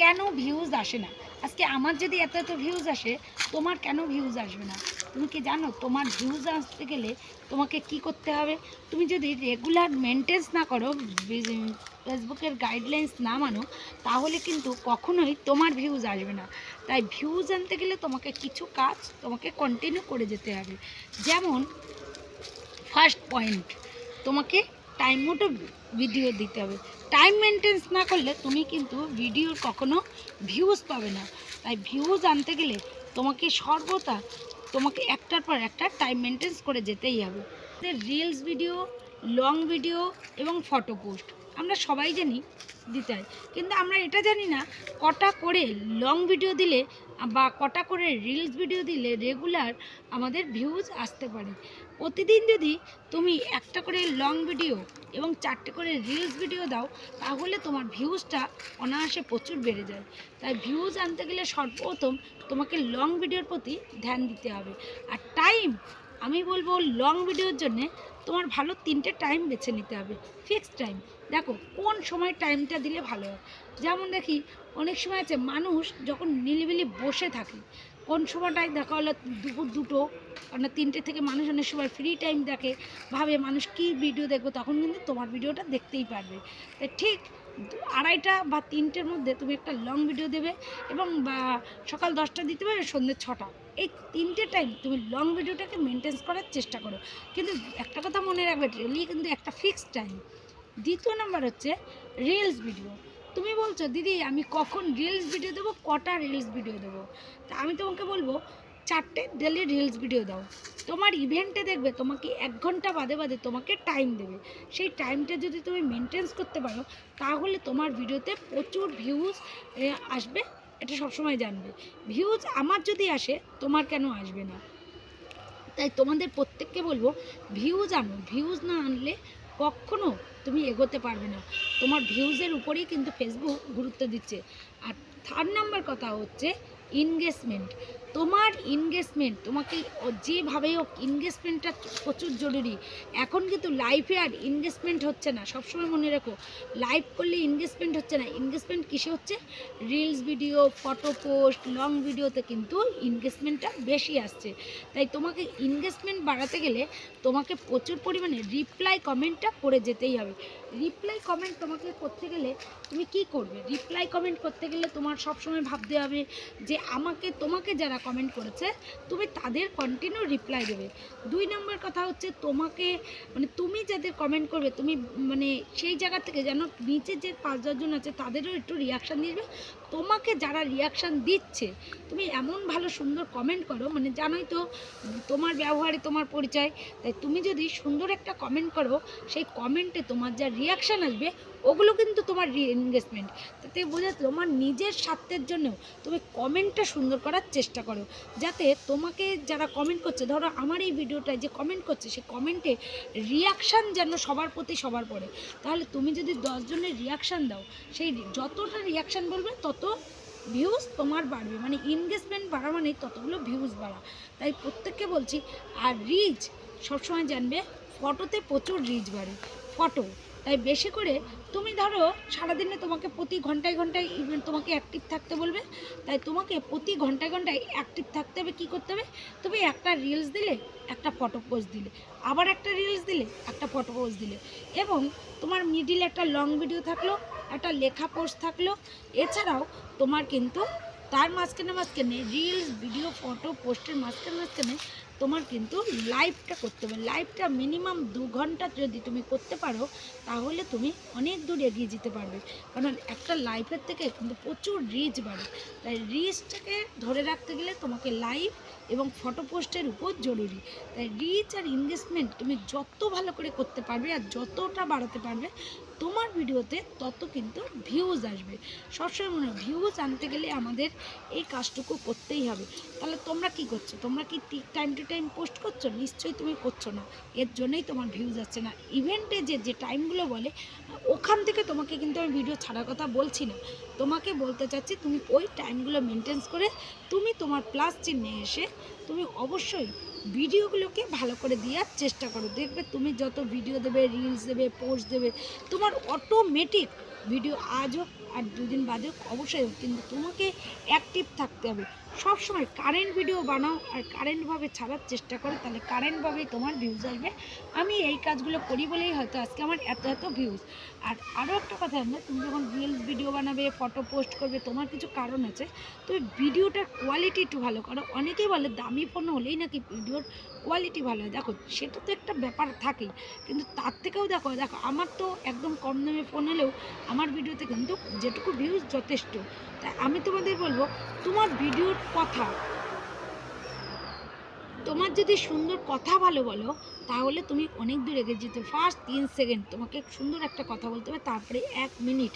কেন ভিউজ আসে না? আজকে আমার যদি এত এত ভিউজ আসে, তোমার কেন ভিউজ আসবে না? তুমি কি জানো, তোমার ভিউজ আসতে গেলে তোমাকে কি করতে হবে? তুমি যদি রেগুলার মেনটেন্স না করো ফেসবুকের গাইডলাইন্স না মানো, তাহলে কিন্তু কখনোই তোমার ভিউজ আসবে না। তাই ভিউজ আনতে গেলে তোমাকে কিছু কাজ তোমাকে কন্টিনিউ করে যেতে হবে। যেমন ফার্স্ট পয়েন্ট তোমাকে টাইম মতো ভিডিও দিতে হবে। টাইম মেনটেন্স না করলে তুমি কিন্তু ভিডিওর কখনো ভিউজ পাবে না। তাই ভিউজ আনতে গেলে তোমাকে সর্বদা তোমাকে একটার পর একটা টাইম মেনটেন্স করে যেতেই হবে। রিলস ভিডিও লং ভিডিও এবং ফটো পোস্ট আমরা সবাই জানি দিতে হয়। কিন্তু আমরা এটা জানি না, কটা করে লং ভিডিও দিলে বা কটা করে রিলস ভিডিও দিলে রেগুলার আমাদের ভিউজ আসতে পারে। প্রতিদিন যদি তুমি একটা করে লং ভিডিও এবং চারটে করে রিলস ভিডিও দাও, তাহলে তোমার ভিউজটা অনায়াসে প্রচুর বেড়ে যায়। তাই ভিউজ আনতে গেলে সর্বপ্রথম তোমাকে লং ভিডিওর প্রতি ধ্যান দিতে হবে। আর টাইম আমি বলব লং ভিডিওর জন্যে তোমার ভালো তিনটে টাইম বেছে নিতে হবে ফিক্সড টাইম দেখো, কোন সময় টাইমটা দিলে ভালো হয়? যেমন দেখি, অনেক সময় আছে মানুষ যখন নিলিবিলি বসে থাকে কোন সময়টায় দেখা হলো দুপুর দুটো না তিনটে থেকে মানুষ অনেক সময় ফ্রি টাইম দেখে, ভাবে মানুষ কী ভিডিও দেখব, তখন কিন্তু তোমার ভিডিওটা দেখতেই পারবে। তাই ঠিক আড়াইটা বা তিনটের মধ্যে তুমি একটা লং ভিডিও দেবে এবং বা সকাল দশটা দিতে পারবে, সন্ধ্যে ছটা। এই তিনটে টাইম তুমি লং ভিডিওটাকে মেনটেন্স করার চেষ্টা করো। কিন্তু একটা কথা মনে রাখবে রেলি কিন্তু একটা ফিক্সড টাইম দ্বিতীয় নাম্বার হচ্ছে রিলস ভিডিও তুমি বলছো, দিদি, আমি কখন রিলস ভিডিও দেবো? কটা রিলস ভিডিও দেবো? তা আমি তোমাকে বলব, চারটে ডেলি রিলস ভিডিও দাও। তোমার ইভেন্টে দেখবে, তোমাকে এক ঘণ্টা বাদে বাদে তোমাকে টাইম দেবে। সেই টাইমটা যদি তুমি মেনটেন্স করতে পারো, তাহলে তোমার ভিডিওতে প্রচুর ভিউজ আসবে। এটা সবসময় জানবে। ভিউজ আমার যদি আসে, তোমার কেন আসবে না? তাই তোমাদের প্রত্যেককে বলব ভিউজ আনো। ভিউজ না আনলে কখনো তুমি এগোতে পারবে না। তোমার ভিউজের উপরেই কিন্তু ফেসবুক গুরুত্ব দিচ্ছে। আর থার্ড নাম্বার কথা হচ্ছে ইনগেজমেন্ট তোমার ইনগেজমেন্ট তোমাকে যেভাবে হোক ইনগেজমেন্টটা প্রচুর জরুরি। এখন কিন্তু লাইফে আর ইনগেজমেন্ট হচ্ছে না। সবসময় মনে রাখো লাইভ করলে ইনগেজমেন্ট হচ্ছে না। ইনগেজমেন্ট কিসে হচ্ছে? Reels video photo post long ভিডিওতে কিন্তু ইনগেজমেন্টটা বেশি আসছে। তাই তোমাকে ইনগেজমেন্ট বাড়াতে গেলে তোমাকে প্রচুর পরিমাণে রিপ্লাই কমেন্টটা করে যেতেই হবে। রিপ্লাই কমেন্ট তোমাকে করতে গেলে তুমি কি করবে? রিপ্লাই কমেন্ট করতে গেলে তোমার সবসময় ভাবতে হবে যে আমাকে, তোমাকে যারা কমেন্ট করেছে, তুমি তাদের কন্টিনিউ রিপ্লাই দেবে। দুই নম্বর কথা হচ্ছে তোমাকে মানে তুমি যাদের কমেন্ট করবে, তুমি মানে সেই জায়গা থেকে যেন নিচে যে পাঁচ দশজন আছে, তাদেরও একটু রিয়াকশান দিবে। তোমাকে যারা রিয়াকশান দিচ্ছে, তুমি এমন ভালো সুন্দর কমেন্ট করো মানে জানোই তো তোমার ব্যবহারে তোমার পরিচয়, তাই তুমি যদি সুন্দর একটা কমেন্ট করো, সেই কমেন্টে তোমার যা রিয়াকশান আসবে, ওগুলো কিন্তু তোমার এনগেজমেন্ট তাতে বোঝা তোমার নিজের স্বার্থের জন্য তুমি কমেন্টটা সুন্দর করার চেষ্টা করো। যাতে তোমাকে যারা কমেন্ট করছে, ধরো আমার এই ভিডিওটায় যে কমেন্ট করছে, সেই কমেন্টে রিয়াকশান যেন সবার প্রতি সবার পড়ে। তাহলে তুমি যদি দশজনের রিয়াকশান দাও, সেই যতটা রিয়াকশান বলবে, তত ভিউজ তোমার বাড়বে। মানে ইনগেজমেন্ট বাড়া মানে ততগুলো ভিউজ বাড়া। তাই প্রত্যেককে বলছি, আর রিচ সবসময় জানবে ফটোতে প্রচুর রিচ বাড়ে। ফটো। তাই বেশি করে তুমি ধরো সারাদিনে তোমাকে প্রতি ঘন্টায় ঘন্টায় even তোমাকে অ্যাক্টিভ থাকতে বলবে। তাই তোমাকে প্রতি ঘন্টায় ঘন্টায় অ্যাক্টিভ থাকতে হবে, কী করতে হবে? তুমি একটা রিলস দিলে, একটা ফটো পোস্ট দিলে, আবার একটা রিলস দিলে, একটা ফটো পোস্ট দিলে। এবং তোমার মিডিলে একটা লং ভিডিও থাকল, একটা লেখা পোস্ট থাকল। এছাড়াও তোমার কিন্তু তার মাঝখানে মাঝখানে রিলস ভিডিও ফটো পোস্টের মাঝখানে মাঝখানে তোমার কিন্তু লাইভটা করতে হবে। লাইভটা মিনিমাম দু ঘণ্টা যদি তুমি করতে পারো, তাহলে তুমি অনেক দূর এগিয়ে যেতে পারবে। কারণ একটা লাইফের থেকে কিন্তু প্রচুর রিচ বাড়ে। তাই রিচটাকে ধরে রাখতে গেলে তোমাকে লাইভ এবং ফটো পোস্টের উপর জরুরি। তাই রিচ আর ইনভেস্টমেন্ট তুমি যত ভালো করে করতে পারবে আর যতটা বাড়াতে পারবে তোমার ভিডিওতে তত কিন্তু ভিউজ আসবে। সবসময় মনে হয় ভিউজ আনতে গেলে আমাদের এই কাজটুকু করতেই হবে। তাহলে তোমরা কি করছ? তোমরা কি টাইম টু টাইম পোস্ট করছ? নিশ্চয়ই তুমি করছ না। এর জন্যই তোমার ভিউজ আসছে না। ইভেন্টে যে যে টাইমগুলো বলে, ওখান থেকে তোমাকে কিন্তু আমি ভিডিও ছাড়ার কথা বলছি না। তোমাকে বলতে চাচ্ছি তুমি ওই টাইমগুলো মেনটেন্স করে তুমি তোমার প্লাস চিহ্নে এসে তুমি অবশ্যই ভিডিওগুলোকে ভালো করে দেওয়ার চেষ্টা করো। দেখবে তুমি যত ভিডিও দেবে রিলস দেবে পোস্ট দেবে, তোমার অটোমেটিক ভিডিও আজ হোক আর দুদিন বাদে অবশ্যই হোক কিন্তু তোমাকে অ্যাক্টিভ থাকতে হবে। সব সময় কারেন্ট ভিডিও বানাও আর কারেন্টভাবে ছাড়ার চেষ্টা করো, তাহলে কারেন্টভাবেই তোমার ভিউজ আসবে। আমি এই কাজগুলো করি বলেই হয়তো আজকে আমার এত এত ভিউজ আর আরও একটা কথা জানো, তুমি যখন রিলস ভিডিও বানাবে ফটো পোস্ট করবে, তোমার কিছু কারণ আছে, তো ভিডিওটার কোয়ালিটি একটু ভালো করো। অনেকেই বলে দামি ফোন হলেই নাকি ভিডিওর কোয়ালিটি ভালো হয়। দেখো, সেটা তো একটা ব্যাপার থাকেই, কিন্তু তার থেকেও দেখো দেখো, আমার তো একদম কম দামে ফোন হলেও আমার ভিডিওতে কিন্তু যেটুকু ভিউজ যথেষ্ট। তাই আমি তোমাদের বলব, তোমার ভিডিওর কথা। তোমার যদি সুন্দর কথা ভালো বলো, তাহলে তুমি অনেক দূর এগিয়ে যেতে ফার্স্ট তিন সেকেন্ড তোমাকে সুন্দর একটা কথা বলতে হবে, তারপরে এক মিনিট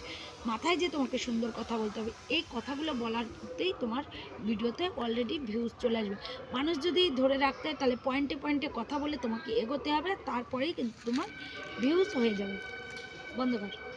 মাথায় যে তোমাকে সুন্দর কথা বলতে হবে, এই কথাগুলো বলার মধ্যেই তোমার ভিডিওতে অলরেডি ভিউজ চলে আসবে। মানুষ যদি ধরে রাখতে হয়, তাহলে পয়েন্টে পয়েন্টে কথা বলে তোমাকে এগোতে হবে, তারপরেই কিন্তু তোমার ভিউজ হয়ে যাবে। বন্ধ কর।